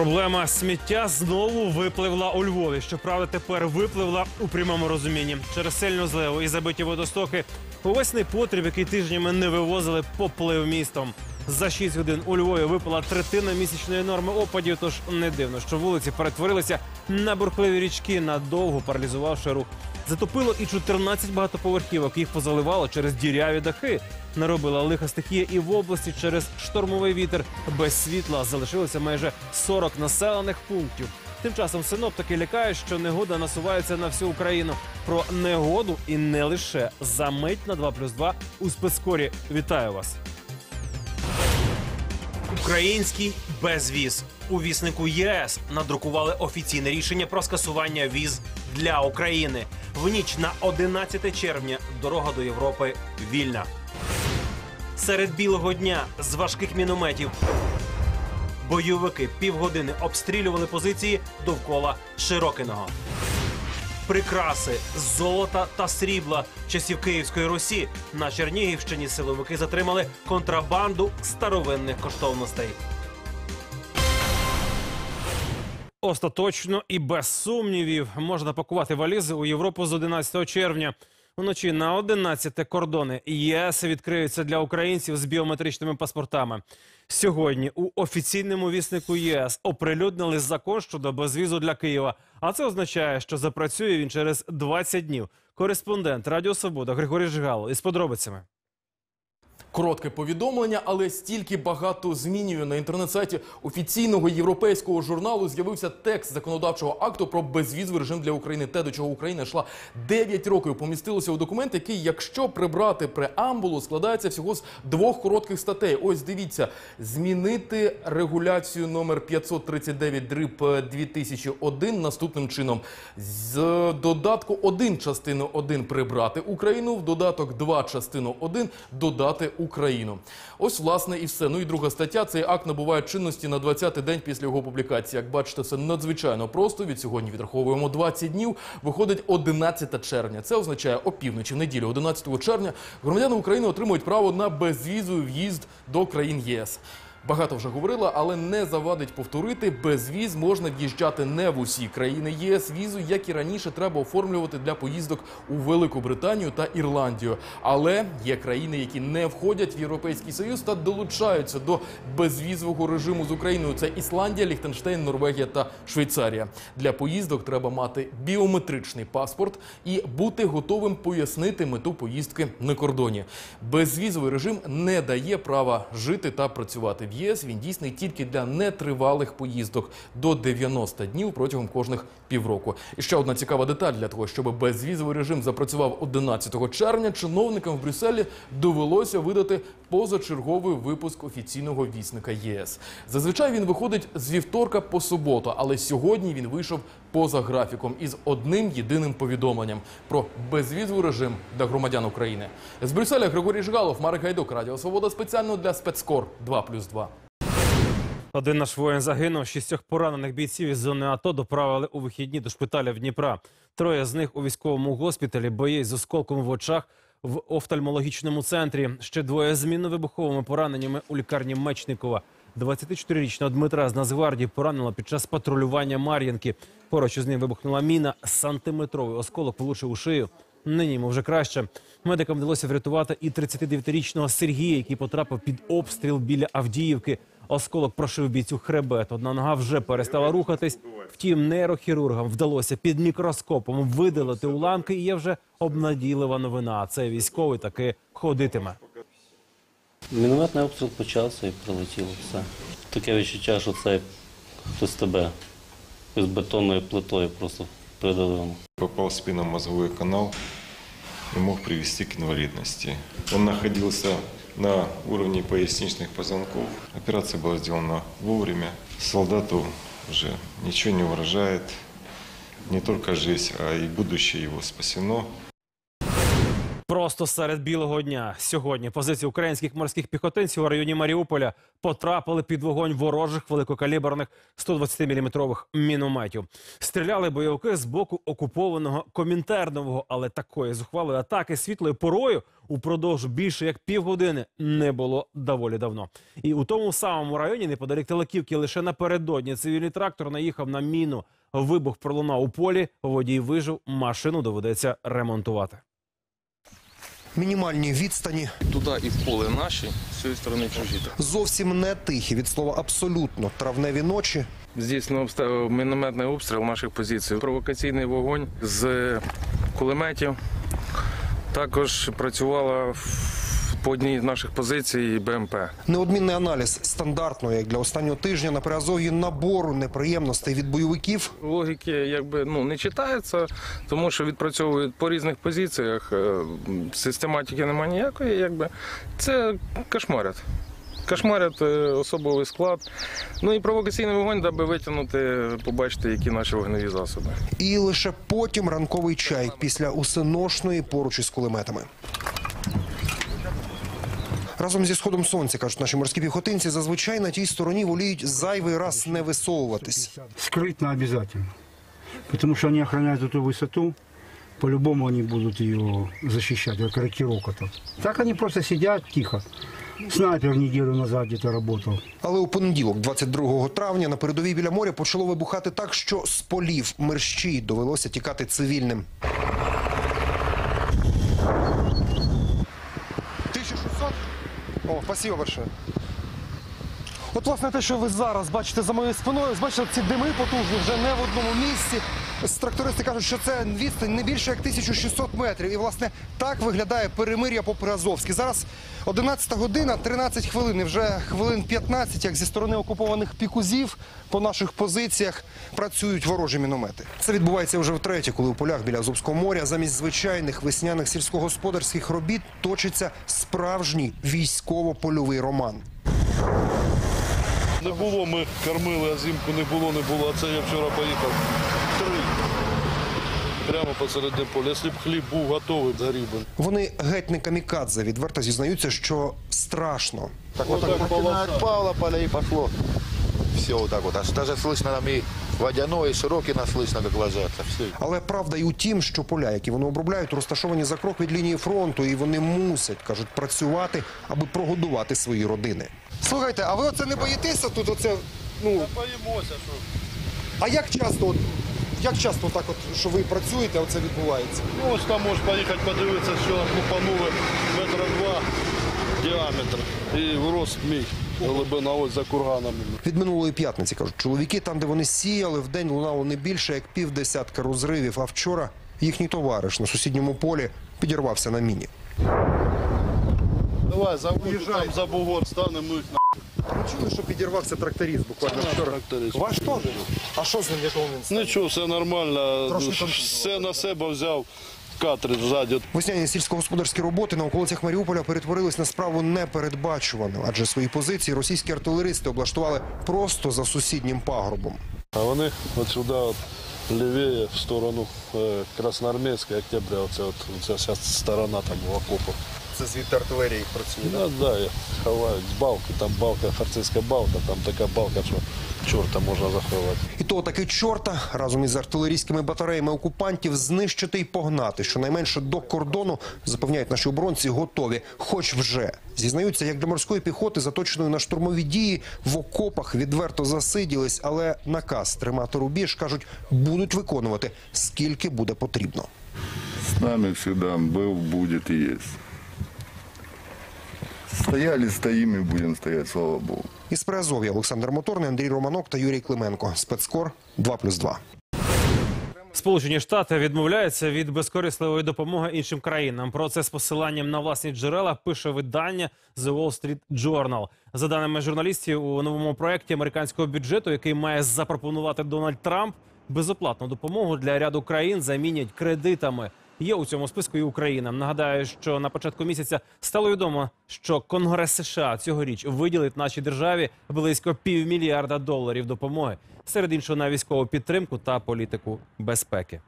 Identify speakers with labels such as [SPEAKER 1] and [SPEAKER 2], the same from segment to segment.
[SPEAKER 1] Проблема сміття знову випливла у Львові. Щоправда, тепер випливла у прямому розумінні. Через сильну зливу і забиті водостоки Повесний потріб, який тижнями не вивозили, поплив містом. За 6 годин у Львові випала третина місячної норми опадів. Тож не дивно, що вулиці перетворилися на бурхливі річки, надовго паралізувавши рух. Затопило і 14 багатоповерхівок. Їх позаливало через діряві дахи. Наробила лиха стихія і в області через штормовий вітер. Без світла залишилося майже 40 населених пунктів. Тим часом синоптики лякають, що негода насувається на всю Україну. Про негоду і не лише за мить на 2 плюс 2 у спецкорі. Вітаю вас. Український безвіз. У віснику ЄС надрукували офіційне рішення про скасування віз для України. В ніч на 11 червня дорога до Європи вільна. Серед білого дня з важких мінометів бойовики півгодини обстрілювали позиції довкола Широкиного. Прикраси з золота та срібла часів Київської Русі на Чернігівщині силовики затримали контрабанду старовинних коштовностей. Остаточно і без сумнівів можна пакувати валізи у Європу з 11 червня. Вночі на 11 кордони ЄС відкриються для українців з біометричними паспортами. Сьогодні у офіційному віснику ЄС оприлюднили закон щодо безвізу для Києва. А це означає, що запрацює він через 20 днів. Кореспондент Радіо Свобода Григорій Жигало із подробицями.
[SPEAKER 2] Коротке повідомлення, але стільки багато змінює на інтернет-сайті офіційного європейського журналу. З'явився текст законодавчого акту про безвізовий режим для України. Те, до чого Україна йшла 9 років. Помістилося у документ, який, якщо прибрати преамбулу, складається всього з двох коротких статей. Ось дивіться, змінити регуляцію номер 539 дріб 2001 наступним чином. З додатку 1 частину 1 прибрати Україну, в додаток 2 частину 1 додати Україну. Ось власне і все. Ну і друга стаття. Цей акт набуває чинності на 20-й день після його публікації. Як бачите, все надзвичайно просто. Від сьогодні відраховуємо 20 днів. Виходить 11 червня. Це означає опівночі в неділю, 11 червня, громадяни України отримують право на безвізовий в'їзд до країн єС. Багато вже говорила, але не завадить повторити. Без віз можна в'їжджати не в усі країни ЄС. Візу, як і раніше, треба оформлювати для поїздок у Велику Британію та Ірландію. Але є країни, які не входять в Європейський Союз та долучаються до безвізового режиму з Україною. Це Ісландія, Ліхтенштейн, Норвегія та Швейцарія. Для поїздок треба мати біометричний паспорт і бути готовим пояснити мету поїздки на кордоні. Безвізовий режим не дає права жити та працювати в ЄС. Він дійсний тільки для нетривалих поїздок до 90 днів протягом кожних півроку. І ще одна цікава деталь для того, щоб безвізовий режим запрацював 11 червня. Чиновникам в Брюсселі довелося видати позачерговий випуск офіційного вісника ЄС. Зазвичай він виходить з вівторка по суботу, але сьогодні він вийшов поза графіком із одним єдиним повідомленням про безвізовий режим для громадян України. З Брюсселя Григорій Жигалов, Марик Гайдук, Радіо Свобода спеціально для спецкор 2+,2.
[SPEAKER 1] Один наш воїн загинув. Шістьох поранених бійців із зони АТО доправили у вихідні до шпиталя в Дніпра. Троє з них у військовому госпіталі, боєць з осколком в очах в офтальмологічному центрі. Ще двоє з мінно-вибуховими пораненнями у лікарні Мечникова. 24-річного Дмитра з Нацгвардії поранило під час патрулювання Мар'їнки. Поруч із ним вибухнула міна. Сантиметровий осколок влучив у шию. Нині йому вже краще. Медикам вдалося врятувати і 39-річного Сергія, який потрапив під обстріл біля Авдіївки. Осколок прошив бійцю хребет. Одна нога вже перестала рухатись. Втім, нейрохірургам вдалося під мікроскопом видалити уламки. І є вже обнадійлива новина. Цей військовий таки ходитиме.
[SPEAKER 3] Мінометний обстріл почався і прилетіло все. Таке відчуття, що це хтось тебе з бетонною плитою просто придавив.
[SPEAKER 4] попал в спинномозговой канал и мог привести к инвалидности. Он находился на уровне поясничных позвонков. Операция была сделана вовремя. Солдату уже ничего не угрожает. Не только жизнь, а и будущее его спасено.
[SPEAKER 1] Просто серед білого дня сьогодні позиції українських морських піхотинців у районі Маріуполя потрапили під вогонь ворожих великокаліберних 120-мм мінометів. Стріляли бойовики з боку окупованого комінтернового, але такої зухвалої атаки світлою порою упродовж більше як півгодини не було доволі давно. І у тому самому районі, неподалік Телаківки, лише напередодні цивільний трактор наїхав на міну. Вибух пролунав у полі. Водій вижив. Машину доведеться ремонтувати.
[SPEAKER 5] Мінімальні відстані
[SPEAKER 6] Туди і в поле наші, з цієї сторони чужі.
[SPEAKER 5] зовсім не тихі від слова абсолютно травневі ночі.
[SPEAKER 6] Здійснено обстріл, мінометний обстріл наших позицій. Провокаційний вогонь з кулеметів. Також працювала в- по одній з наших позицій БМП.
[SPEAKER 5] Неодмінний аналіз стандартного, як для останнього тижня на Приазов'ї набору неприємностей від бойовиків.
[SPEAKER 6] Логіки якби ну не читається, тому що відпрацьовують по різних позиціях. е, Систематики немає ніякої. Якби це кошмарять. Кошмарять е, особовий склад. Ну і провокаційний вогонь, даби витягнути, побачити, які наші вогневі засоби.
[SPEAKER 5] І лише потім ранковий чай після усиношної поруч із кулеметами. Разом зі сходом сонця, кажуть наші морські піхотинці, зазвичай на тій стороні воліють зайвий раз не висовуватись.
[SPEAKER 7] Скрытно обязательно. Потому что они охраняют эту высоту. По-любому они будут ее защищать, как рокировка-то. Так они просто сидят тихо. Снайпер неделю назад где-то работал.
[SPEAKER 5] Але у понеділок, 22 травня, на передовій біля моря почало вибухати так, що з полів мерщій довелося тікати цивільним. О, спасибо большое. От, власне, те, що ви зараз бачите за моєю спиною, бачите, ці дими потужні вже не в одному місці. Трактористи кажуть, що це відстань не більше як 1600 метрів. І, власне, так виглядає перемир'я по Приазовськи. Зараз 11 година, 13 хвилин. І вже хвилин 15, як зі сторони окупованих пікузів по наших позиціях працюють ворожі міномети. Це відбувається вже втретє, коли у полях біля Азовського моря замість звичайних весняних сільськогосподарських робіт точиться справжній військово-польовий роман.
[SPEAKER 8] Не було, ми кормили, а зимку не було, не було. А це я вчора поїхав. Прямо посередині поля. Якщо б хліб був готовий, згорів би.
[SPEAKER 5] Вони геть не камікадзе, відверто зізнаються, що страшно.
[SPEAKER 8] Так, отак полоса.
[SPEAKER 9] Отпало поле и пошло. Все вот так вот. Аж даже слышно там и водяной, и широкий нас слышно, как ложатся. Все.
[SPEAKER 5] Але правда і у тім, що поля, які вони обробляють, розташовані за крок від лінії фронту, і вони мусять, кажуть, працювати, аби прогодувати свої родини. Слухайте, а ви оце не боїтеся тут? Оце ну
[SPEAKER 8] Боїмося, що
[SPEAKER 5] а як часто, от, як часто так, от що ви працюєте, а це відбувається?
[SPEAKER 8] ну, ось там можеш поїхати подивитися, що лупанули метра два діаметр. І врос мій глибина ось за курганами.
[SPEAKER 5] Від минулої п'ятниці кажуть, чоловіки там, де вони сіяли, в день лунало не більше як півдесятка розривів. А вчора їхній товариш на сусідньому полі підірвався на міні.
[SPEAKER 8] Давай, завуй, там за бугор станемо
[SPEAKER 5] Ви чули, що підірвався тракторист буквально вчора.
[SPEAKER 8] тракторист.
[SPEAKER 5] Ваш теж? А що з ним, в якому він стані?
[SPEAKER 8] Нічого, все нормально.
[SPEAKER 5] Трошки
[SPEAKER 8] Все на себе взяв. Катридж ззаді.
[SPEAKER 5] Весняні сільськогосподарські роботи на околицях Маріуполя перетворились на справу непередбачувану, адже свої позиції російські артилеристи облаштували просто за сусіднім пагорбом.
[SPEAKER 8] А вони от сюди, от, лівіє, в сторону е, Красноармійська, Октября, оце, от, оця вся сторона там в окопах.
[SPEAKER 5] Це звідти артилерія їх працює.
[SPEAKER 8] Да, да, ховають з балки, там балка, харцизька балка, там така балка, що чорта можна заховати.
[SPEAKER 5] І того таки чорта разом із артилерійськими батареями окупантів знищити і погнати. Щонайменше до кордону запевняють наші оборонці готові, хоч вже зізнаються, як для морської піхоти, заточеної на штурмові дії в окопах відверто засиділись, але наказ тримати рубіж кажуть, будуть виконувати скільки буде потрібно.
[SPEAKER 10] С нами всегда был, будет и есть. Стояли, стоим и будем стоять, слава Богу.
[SPEAKER 5] Із Приазов'я Олександр Моторний, Андрій Романок та Юрій Клименко. Спецкор 2+,2.
[SPEAKER 1] Сполучені Штати відмовляються від безкорисливої допомоги іншим країнам. Про це з посиланням на власні джерела пише видання The Wall Street Journal. За даними журналістів, у новому проєкті американського бюджету, який має запропонувати Дональд Трамп, безоплатну допомогу для ряду країн замінять кредитами. Є у цьому списку і Україна. Нагадаю, що на початку місяця стало відомо, що Конгрес США цьогоріч виділить нашій державі близько півмільярда доларів допомоги, серед іншого на військову підтримку та політику безпеки.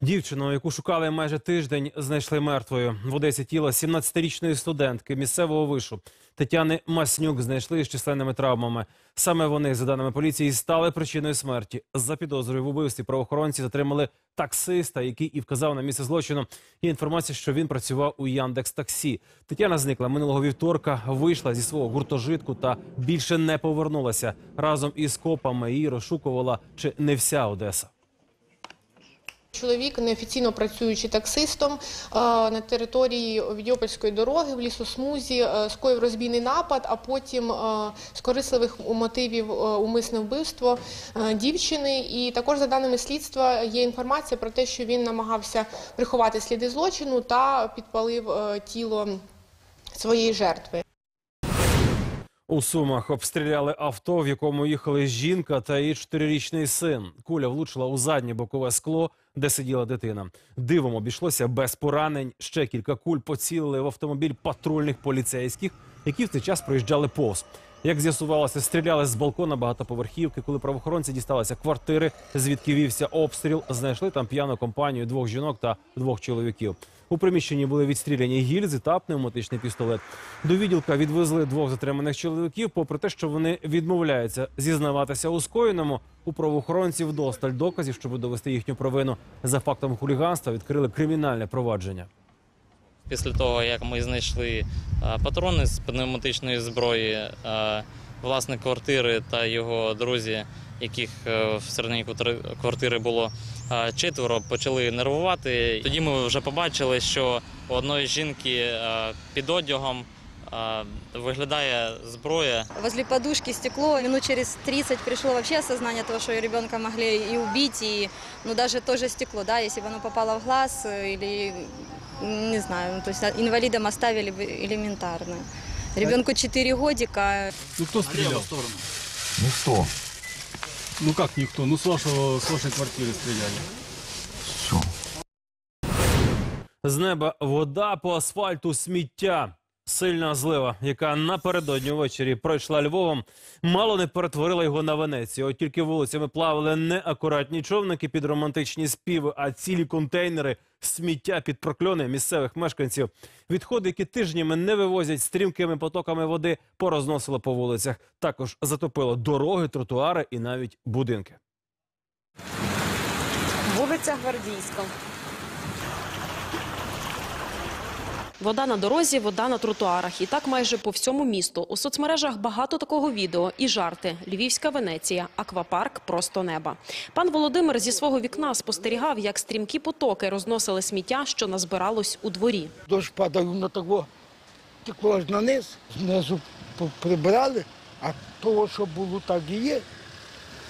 [SPEAKER 1] Дівчину, яку шукали майже тиждень, знайшли мертвою. В Одесі тіло 17-річної студентки місцевого вишу Тетяни Маснюк знайшли з численними травмами. Саме вони, за даними поліції, стали причиною смерті. За підозрою в убивстві правоохоронці затримали таксиста, який і вказав на місце злочину. Є інформація, що він працював у Яндекс Таксі. Тетяна зникла минулого вівторка, вийшла зі свого гуртожитку та більше не повернулася. Разом із копами її розшукувала чи не вся Одеса.
[SPEAKER 11] Чоловік, неофіційно працюючи таксистом е, на території Відьопольської дороги в лісосмузі, е, скоїв розбійний напад, а потім е, з корисливих мотивів умисне вбивство дівчини. І також за даними слідства є інформація про те, що він намагався приховати сліди злочину та підпалив тіло своєї жертви.
[SPEAKER 1] У Сумах обстріляли авто, в якому їхали жінка та її чотирирічний син. Куля влучила у заднє бокове скло, де сиділа дитина. Дивом обійшлося без поранень. Ще кілька куль поцілили в автомобіль патрульних поліцейських, які в цей час проїжджали повз. Як з'ясувалося, стріляли з балкона багатоповерхівки. Коли правоохоронці дісталися квартири, звідки вівся обстріл, знайшли там п'яну компанію двох жінок та двох чоловіків. У приміщенні були відстріляні гільзи та пневматичний пістолет. До відділка відвезли двох затриманих чоловіків, попри те, що вони відмовляються зізнаватися у скоєному. У правоохоронців досталь доказів, щоб довести їхню провину за фактом хуліганства, відкрили кримінальне провадження.
[SPEAKER 12] Після того, як ми знайшли е, патрони з пневматичної зброї, е, власник квартири та його друзі, яких е, всередині квартири- квартири було четверо, почали нервувати. Тоді ми вже побачили, що у одної жінки під одягом виглядає зброя.
[SPEAKER 13] Возле подушки стекло. Минут через 30 пришло вообще осознание того, что ребенка могли и убить, и ну, даже тоже стекло, да, если бы попало в глаз э, или, не знаю, ну, то есть инвалидом оставили бы элементарно. Ребенку 4 годика.
[SPEAKER 14] Ну кто стрелял?
[SPEAKER 9] Никто.
[SPEAKER 14] Ну как никто? Ну с вашего, с вашей квартиры стреляли.
[SPEAKER 1] З неба вода по асфальту сміття. Сильна злива, яка напередодні ввечері пройшла Львовом, мало не перетворила його на Венецію. От тільки вулицями плавали не акуратні човники під романтичні співи, а цілі контейнери сміття під прокльони місцевих мешканців. Відходи, які тижнями не вивозять стрімкими потоками води, порозносило по вулицях. Також затопило дороги, тротуари і навіть будинки.
[SPEAKER 15] Вулиця Гвардійська. Вода на дорозі, вода на тротуарах. І так майже по всьому місту. У соцмережах багато такого відео і жарти. Львівська Венеція, аквапарк просто неба. Пан Володимир зі свого вікна спостерігав, як стрімкі потоки розносили сміття, що назбиралось у дворі.
[SPEAKER 16] Дощ падав на того, текло аж на низ, знизу прибирали, а того, що було, так і є.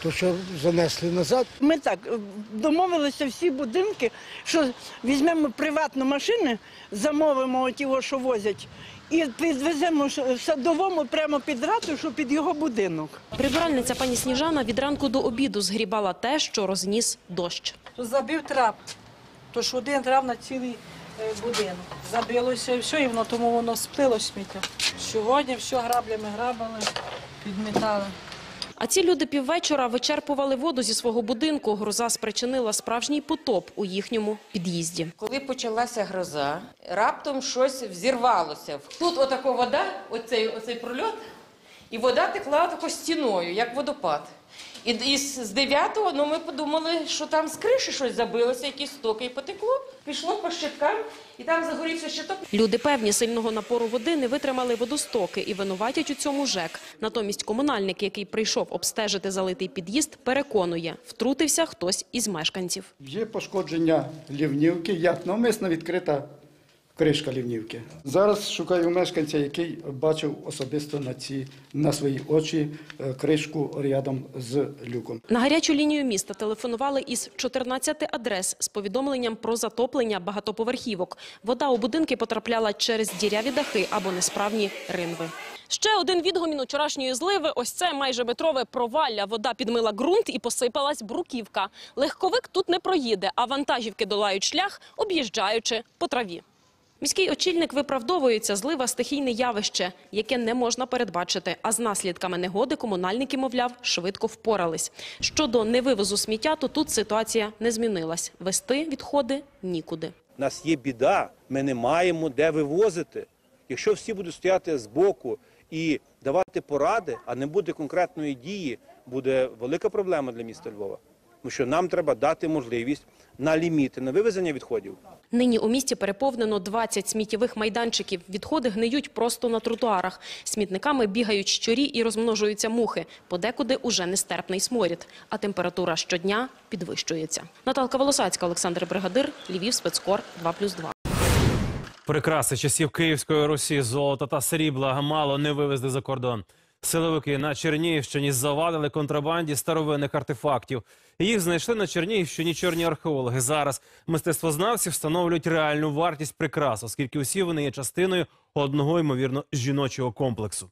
[SPEAKER 16] То, що занесли назад.
[SPEAKER 17] Ми так е, домовилися всі будинки, що візьмемо приватну машину, замовимо ті, що возять, і підвеземо ж- садовому прямо під ратушу, під його будинок.
[SPEAKER 15] Прибиральниця пані Сніжана від ранку до обіду згрібала те, що розніс дощ.
[SPEAKER 17] Забив трап, то ж один трап на цілий е, будинок. Забилося і все, і воно тому воно сплило сміття. Сьогодні все граблями грабали, підмітали.
[SPEAKER 15] А ці люди піввечора вичерпували воду зі свого будинку. Гроза спричинила справжній потоп у їхньому під'їзді.
[SPEAKER 18] Коли почалася гроза, раптом щось взірвалося. Тут отако вода, оцей, оцей прольот, і вода текла тако стіною, як водопад. І, і з з 9-го ну, ми подумали, що там з криші щось забилося, якісь стоки, і потекло, пішло по щиткам, і там загорівся щиток.
[SPEAKER 15] Люди певні сильного напору води не витримали водостоки і винуватять у цьому ЖЕК. Натомість комунальник, який прийшов обстежити залитий під'їзд, переконує, втрутився хтось із мешканців.
[SPEAKER 19] Є пошкодження лівнівки, як навмисно відкрита кришка лівнівки. Зараз шукаю мешканця, який бачив особисто на ці на свої очі е, кришку рядом з люком.
[SPEAKER 15] На гарячу лінію міста телефонували із 14 адрес з повідомленням про затоплення багатоповерхівок. Вода у будинки потрапляла через діряві дахи або несправні ринви. Ще один відгомін вчорашньої зливи. Ось це майже метрове провалля. Вода підмила ґрунт і посипалась бруківка. Легковик тут не проїде, а вантажівки долають шлях, об'їжджаючи по траві. Міський очільник виправдовується, злива стихійне явище, яке не можна передбачити. А з наслідками негоди комунальники, мовляв, швидко впорались. Щодо невивозу сміття, то тут ситуація не змінилась. Вести відходи нікуди.
[SPEAKER 20] У нас є біда, ми не маємо де вивозити. Якщо всі будуть стояти збоку і давати поради, а не буде конкретної дії, буде велика проблема для міста Львова. Тому що нам треба дати можливість на ліміти на вивезення відходів.
[SPEAKER 15] Нині у місті переповнено 20 сміттєвих майданчиків. Відходи гниють просто на тротуарах. Смітниками бігають щурі і розмножуються мухи. Подекуди уже нестерпний сморід, а температура щодня підвищується. Наталка Волосацька, Олександр Бригадир, Львів, спецкор 2+,2.
[SPEAKER 1] Прикраси часів Київської Русі, золота та срібла мало не вивезли за кордон. Силовики на Чернігівщині завадили контрабанді старовинних артефактів. Їх знайшли на Чернігівщині чорні археологи. Зараз мистецтвознавці встановлюють реальну вартість прикрас, оскільки усі вони є частиною одного ймовірно жіночого комплексу.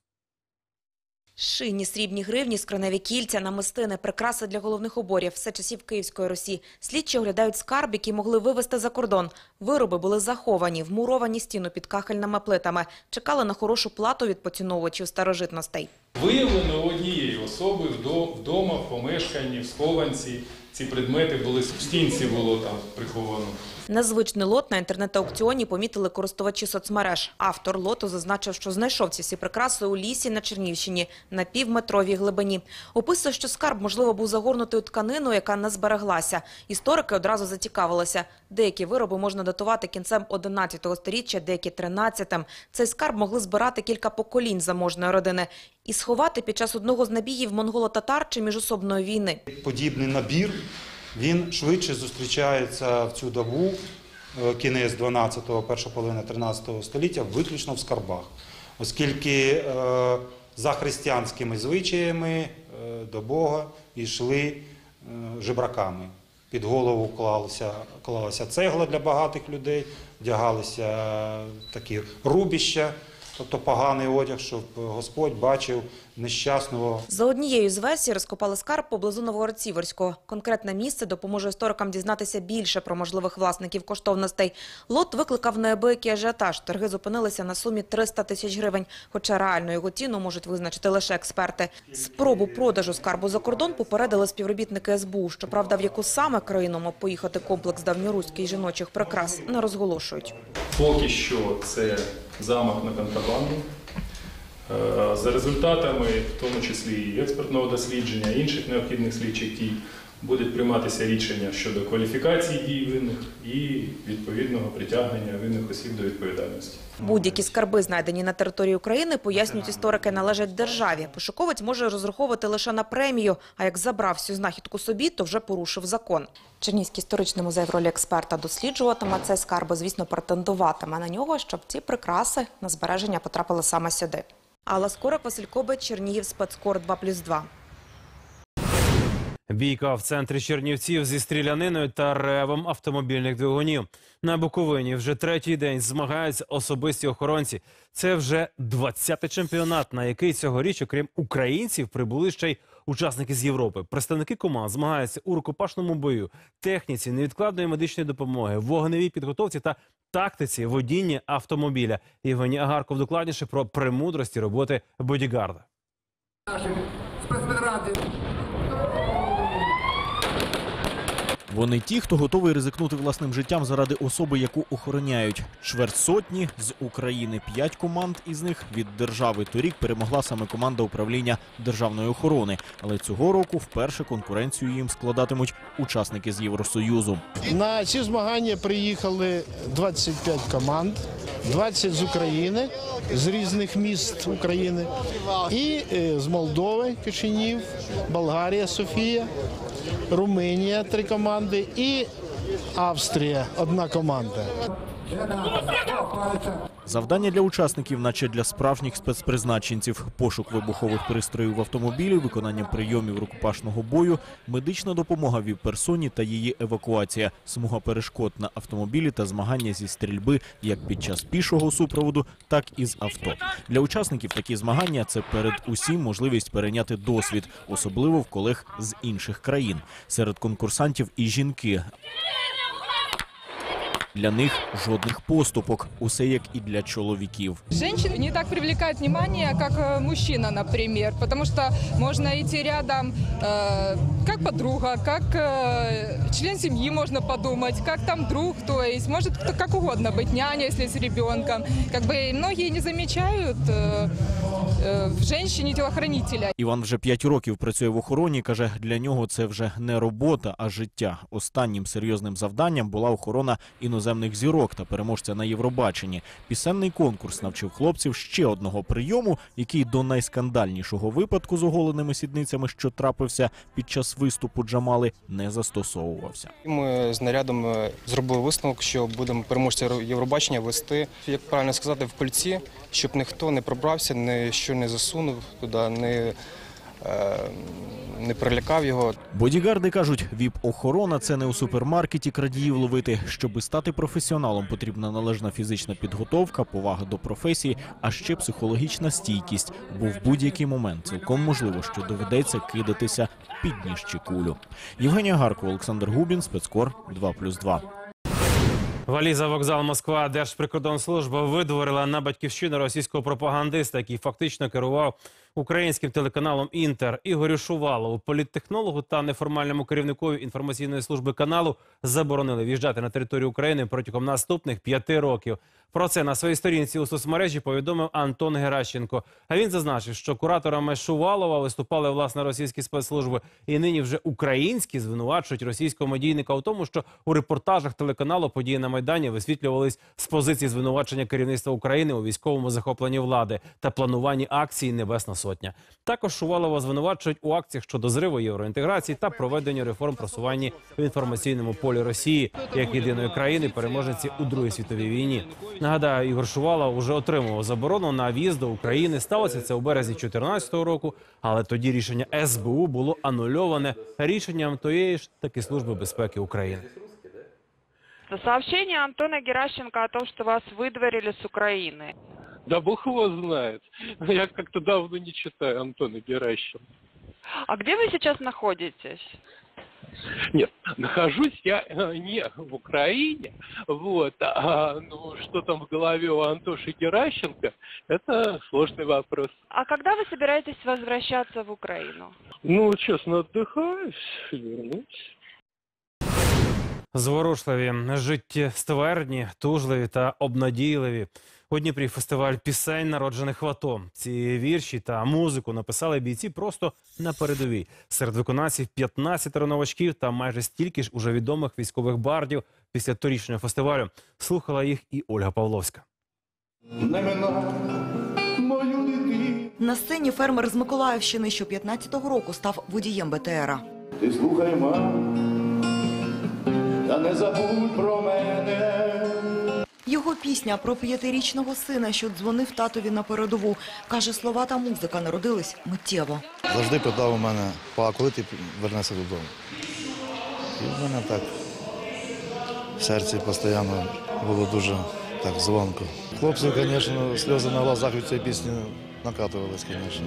[SPEAKER 21] Шині, срібні гривні, скроневі кільця, намистини, прикраси для головних уборів – все часів Київської Русі. Слідчі оглядають скарб, які могли вивезти за кордон. Вироби були заховані, вмуровані стіну під кахельними плитами. Чекали на хорошу плату від поціновувачів старожитностей.
[SPEAKER 22] Виявлено однієї особи вдо- вдома, в помешканні, в схованці. Ці предмети були в стінці було там приховано.
[SPEAKER 21] Незвичний лот на інтернет-аукціоні помітили користувачі соцмереж. Автор лоту зазначив, що знайшов ці всі прикраси у лісі на Чернівщині на півметровій глибині. Описує, що скарб, можливо, був загорнутий у тканину, яка не збереглася. Історики одразу зацікавилися. Деякі вироби можна датувати кінцем 11 століття, деякі 13-м. Цей скарб могли збирати кілька поколінь заможної родини і сховати під час одного з набігів монголо-татар чи міжособної війни.
[SPEAKER 23] подібний набір, він швидше зустрічається в цю добу, е, кінець 12-го, перша половина 13-го століття, виключно в скарбах. Оскільки е, за християнськими звичаями е, до Бога йшли жебраками. Під голову клалася, цегла для багатих людей, вдягалися такі рубіща, тобто поганий одяг, щоб Господь бачив нещасного
[SPEAKER 21] За однією з версій розкопали скарб поблизу Новгород-Сіверського. Конкретне місце допоможе історикам дізнатися більше про можливих власників коштовностей. Лот викликав неабиякий ажіотаж. Торги зупинилися на сумі 300 тисяч гривень, хоча реальну його ціну можуть визначити лише експерти. Спробу продажу скарбу за кордон попередили співробітники СБУ. Щоправда, в яку саме країну мав поїхати комплекс давньоруських жіночих прикрас, не розголошують.
[SPEAKER 22] Поки що це замах на контрабанду. Е, За результатами, в тому числі і експертного дослідження, і інших необхідних слідчих дій, буде прийматися рішення щодо кваліфікації дій винних і відповідного притягнення винних осіб до відповідальності.
[SPEAKER 21] Будь-які скарби, знайдені на території України, пояснюють історики, належать державі. Пошуковець може розраховувати лише на премію, а як забрав всю знахідку собі, то вже порушив закон. Чернігівський історичний музей в ролі експерта досліджуватиме цей скарб, звісно, претендуватиме на нього, щоб ці прикраси на збереження потрапили саме сюди. Алла Скорик, Василь Кобець, Чернігів, спецкор 2+,2.
[SPEAKER 1] Бійка в центрі Чернівців зі стріляниною та ревом автомобільних двигунів. На Буковині вже третій день змагаються особисті охоронці. Це вже 20-й чемпіонат, на який цьогоріч, окрім українців, прибули ще й учасники з Європи. Представники команд змагаються у рукопашному бою, техніці невідкладної медичної допомоги, вогневій підготовці та тактиці водіння автомобіля. Євгеній Агарков докладніше про премудрості роботи бодігарда.
[SPEAKER 24] Вони ті, хто готовий ризикнути власним життям заради особи, яку охороняють. Чверть сотні з України. П'ять команд із них від держави. Торік перемогла саме команда управління державної охорони. Але цього року вперше конкуренцію їм складатимуть учасники з Євросоюзу.
[SPEAKER 25] На ці змагання приїхали 25 команд, 20 з України, з різних міст України, і е, з Молдови, Кишинів, Болгарія, Софія, Румунія три команди і Австрія одна команда.
[SPEAKER 24] Завдання для учасників, наче для справжніх спецпризначенців: пошук вибухових пристроїв в автомобілі, виконання прийомів рукопашного бою, медична допомога віп-персоні та її евакуація, смуга перешкод на автомобілі та змагання зі стрільби як під час пішого супроводу, так і з авто. Для учасників такі змагання це перед усім можливість перейняти досвід, особливо в колег з інших країн. Серед конкурсантів і жінки. Для них жодних поступок, усе як і для чоловіків.
[SPEAKER 26] Женщин не так привлекает внимание, как э, мужчина, например, потому что можно идти рядом э, как подруга, как э, член семьи можно подумать, как там друг, то есть может кто как угодно быть, няня, если с ребенком. Как бы и многие не замечают э, э, в женщине телохранителя.
[SPEAKER 24] Іван вже п'ять років працює в охороні. каже, для нього це вже не робота, а життя. Останнім серйозним завданням була охорона іноземних зірок та переможця на Євробаченні. Пісенний конкурс навчив хлопців ще одного прийому, який до найскандальнішого випадку з оголеними сідницями, що трапився під час виступу Джамали, не застосовувався.
[SPEAKER 27] Ми з нарядом е, зробили висновок, що будемо переможця Євробачення вести, як правильно сказати, в кольці, щоб ніхто не пробрався, ніщо не засунув туди, не, не прилякав його.
[SPEAKER 24] Бодігарди кажуть, віп-охорона це не у супермаркеті крадіїв ловити. Щоби стати професіоналом, потрібна належна фізична підготовка, повага до професії, а ще психологічна стійкість. Бо в будь-який момент цілком можливо, що доведеться кидатися під ніж чи кулю. Євгенія Гарко, Олександр Губін, спецкор 2+,2.
[SPEAKER 1] Валіза вокзал Москва Держприкордонслужба видворила на батьківщину російського пропагандиста, який фактично керував українським телеканалом Інтер Ігорю Шувалову, політтехнологу та неформальному керівникові інформаційної служби каналу заборонили в'їжджати на територію України протягом наступних п'яти років. Про це на своїй сторінці у соцмережі повідомив Антон Геращенко. А він зазначив, що кураторами Шувалова виступали власне російські спецслужби, і нині вже українські звинувачують російського медійника у тому, що у репортажах телеканалу події на майдані висвітлювались з позиції звинувачення керівництва України у військовому захопленні влади та плануванні акції Небесна Сотня. Також Шувалова звинувачують у акціях щодо зриву євроінтеграції та проведення реформ просуванні в інформаційному полі Росії як єдиної країни переможниці у Другій світовій війні. Нагадаю, Ігор Шувалов вже отримував заборону на в'їзд до України. Сталося це у березні 2014 року, але тоді рішення СБУ було анульоване рішенням тієї ж таки служби безпеки України.
[SPEAKER 28] Сообщение Антона Геращенко о том, что вас выдворили с Украины.
[SPEAKER 29] Да бог его знает. Я как-то давно не читаю Антона Геращенко.
[SPEAKER 28] А где вы сейчас находитесь?
[SPEAKER 29] Нет, нахожусь я э, не в Украине, вот, а ну, что там в голове у Антоши Геращенко, это сложный вопрос.
[SPEAKER 28] А когда вы собираетесь возвращаться в Украину?
[SPEAKER 29] Ну, честно, отдыхаюсь, вернусь.
[SPEAKER 1] Зворушливі, життєствердні, тужливі та обнадійливі. У Дніпрі фестиваль пісень, народжених в АТО. Ці вірші та музику написали бійці просто на передовій. Серед виконавців 15 новачків та майже стільки ж уже відомих військових бардів після торічного фестивалю. Слухала їх і Ольга Павловська.
[SPEAKER 30] На сцені фермер з Миколаївщини, що 15-го року став водієм БТРа.
[SPEAKER 31] Ти слухай, мам, та не забудь про мене.
[SPEAKER 30] Його пісня про п'ятирічного сина, що дзвонив татові на передову. Каже, слова та музика народились миттєво.
[SPEAKER 32] Завжди питав у мене, па, коли ти вернешся додому? І в мене так в серці постійно було дуже так звонко. Хлопці, звісно, сльози на глазах від цієї пісні накатувались, звісно.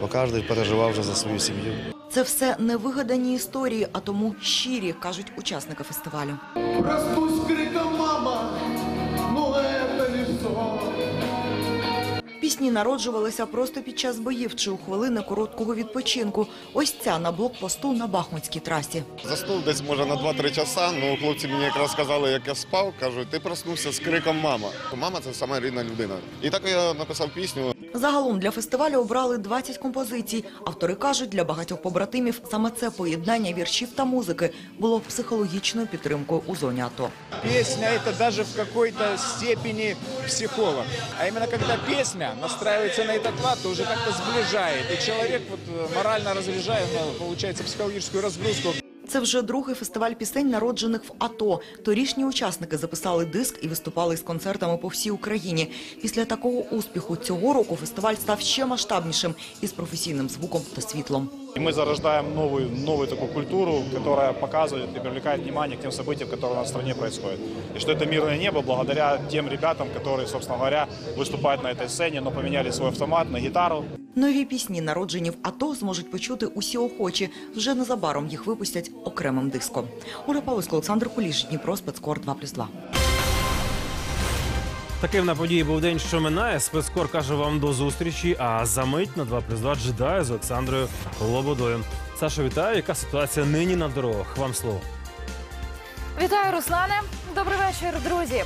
[SPEAKER 32] Бо кожен переживав вже за свою сім'ю.
[SPEAKER 30] Це все невигадані історії, а тому щирі, кажуть учасники фестивалю.
[SPEAKER 31] Проснусь криком, мама, ну это не сон.
[SPEAKER 30] Пісні народжувалися просто під час боїв чи у хвилини короткого відпочинку. Ось ця на блокпосту на Бахмутській трасі.
[SPEAKER 33] Заснув десь може на 2-3 часа. Ну хлопці мені якраз сказали, як я спав. кажуть, ти проснувся з криком Мама. Мама це сама рідна людина. І так я написав пісню.
[SPEAKER 30] Загалом для фестивалю обрали 20 композицій. Автори кажуть, для багатьох побратимів саме це поєднання віршів та музики було психологічною підтримкою у зоні АТО.
[SPEAKER 34] Песня – это даже в какой-то степени психолог. А именно когда песня настраивается на этот лад, то уже как-то сближает. И человек вот э, морально разряжает, ну, получается, психологическую разгрузку.
[SPEAKER 30] це вже другий фестиваль пісень, народжених в АТО. Торішні учасники записали диск і виступали з концертами по всій Україні. Після такого успіху цього року фестиваль став ще масштабнішим із професійним звуком та світлом.
[SPEAKER 35] И мы зарождаем новую, новую такую культуру, которая показывает и привлекает внимание к тем событиям, которые у нас в стране происходят. И что это мирное небо благодаря тем ребятам, которые, собственно говоря, выступают на этой сцене, но поменяли свой автомат на гитару.
[SPEAKER 30] Нові пісні, народжені в АТО, зможуть почути усі охочі. Вже незабаром їх випустять окремим диском. Оля Павловська, Олександр Куліш, Дніпро, спецкор 2+,2.
[SPEAKER 1] Таким на події був день, що минає. Спецкор каже вам до зустрічі. А за мить на 2 плюс 2 джедає з Олександрою Лободою. Саша, вітаю. Яка ситуація нині на дорогах? Вам слово.
[SPEAKER 17] Вітаю, Руслане. Добрий вечір, друзі.